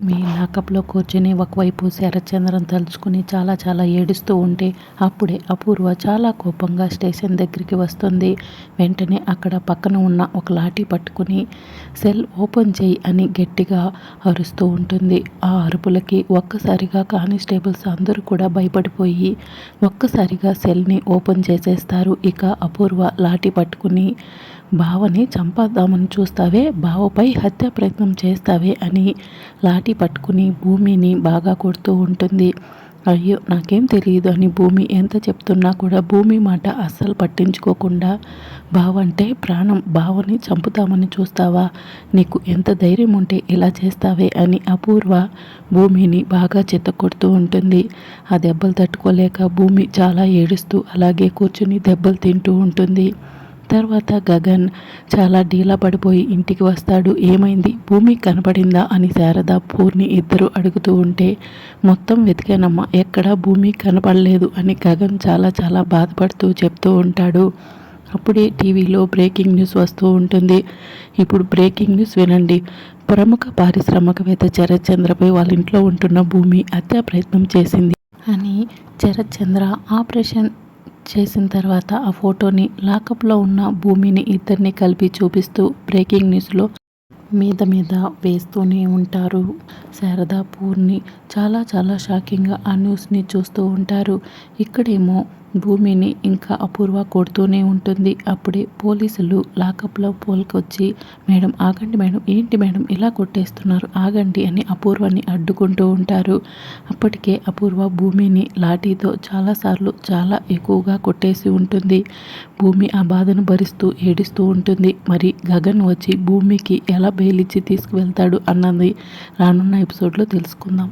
మీ లాకప్లో కూర్చుని ఒకవైపు శరచంద్రం తలుచుకుని చాలా చాలా ఏడుస్తూ ఉంటే అప్పుడే అపూర్వ చాలా కోపంగా స్టేషన్ దగ్గరికి వస్తుంది. వెంటనే అక్కడ పక్కన ఉన్న ఒక లాఠీ పట్టుకుని సెల్ ఓపెన్ చేయి అని గట్టిగా అరుస్తూ ఉంటుంది. ఆ అరుపులకి ఒక్కసారిగా కానిస్టేబుల్స్ అందరూ కూడా భయపడిపోయి ఒక్కసారిగా సెల్ని ఓపెన్ చేసేస్తారు. ఇక అపూర్వ లాఠీ పట్టుకుని బావని చంపేద్దామని చూస్తావే బావపై హత్య ప్రయత్నం చేస్తావే అని లాఠీ పట్టుకుని భూమిని బాగా కొడుతూ ఉంటుంది. అయ్యో నాకేం తెలియదు అని భూమి ఎంత చెప్తున్నా కూడా భూమి మాట అస్సలు పట్టించుకోకుండా బావంటే ప్రాణం బావని చంపుతామని చూస్తావా? నీకు ఎంత ధైర్యం ఉంటే ఇలా చేస్తావే? అని అపూర్వ భూమిని బాగా చెత్త కొడుతూ ఉంటుంది. ఆ దెబ్బలు తట్టుకోలేక భూమి చాలా ఏడుస్తూ అలాగే కూర్చుని దెబ్బలు తింటూ ఉంటుంది. తర్వాత గగన్ చాలా డీలా పడిపోయి ఇంటికి వస్తాడు. ఏమైంది? భూమి కనపడిందా? అని శారద పూర్ణి ఇద్దరు అడుగుతూ ఉంటే మొత్తం వెతికానమ్మా ఎక్కడా భూమి కనపడలేదు అని గగన్ చాలా చాలా బాధపడుతూ చెప్తూ ఉంటాడు. అప్పుడే టీవీలో బ్రేకింగ్ న్యూస్ వస్తూ ఉంటుంది. ఇప్పుడు బ్రేకింగ్ న్యూస్ వినండి. ప్రముఖ పారిశ్రామికవేత్త శరత్ చంద్రపై వాళ్ళ ఇంట్లో ఉంటున్న భూమి హత్యా ప్రయత్నం చేసింది. అని శరత్ చంద్ర ఆపరేషన్ చేసిన తర్వాత ఆ ఫోటోని లాకప్లో ఉన్న భూమిని ఇద్దరిని కలిపి చూపిస్తూ బ్రేకింగ్ న్యూస్లో మీద మీద వేస్తూనే ఉంటారు. శారదా పూర్ణి చాలా చాలా షాకింగ్గా ఆ న్యూస్ని చూస్తూ ఉంటారు. ఇక్కడేమో భూమిని ఇంకా అపూర్వ కొడుతూనే ఉంటుంది. అప్పుడే పోలీసులు లాకప్లో పోల్కొచ్చి మేడం ఆగండి మేడం ఏంటి మేడం ఇలా కొట్టేస్తున్నారు ఆగండి అని అపూర్వని అడ్డుకుంటూ ఉంటారు. అప్పటికే అపూర్వ భూమిని లాఠీతో చాలాసార్లు చాలా ఎక్కువగా కొట్టేసి ఉంటుంది. భూమి ఆ బాధను భరిస్తూ ఏడుస్తూ ఉంటుంది. మరి గగన్ వచ్చి భూమికి ఎలా బెయిలిచ్చి తీసుకువెళ్తాడు అన్నది రానున్న ఎపిసోడ్లో తెలుసుకుందాం.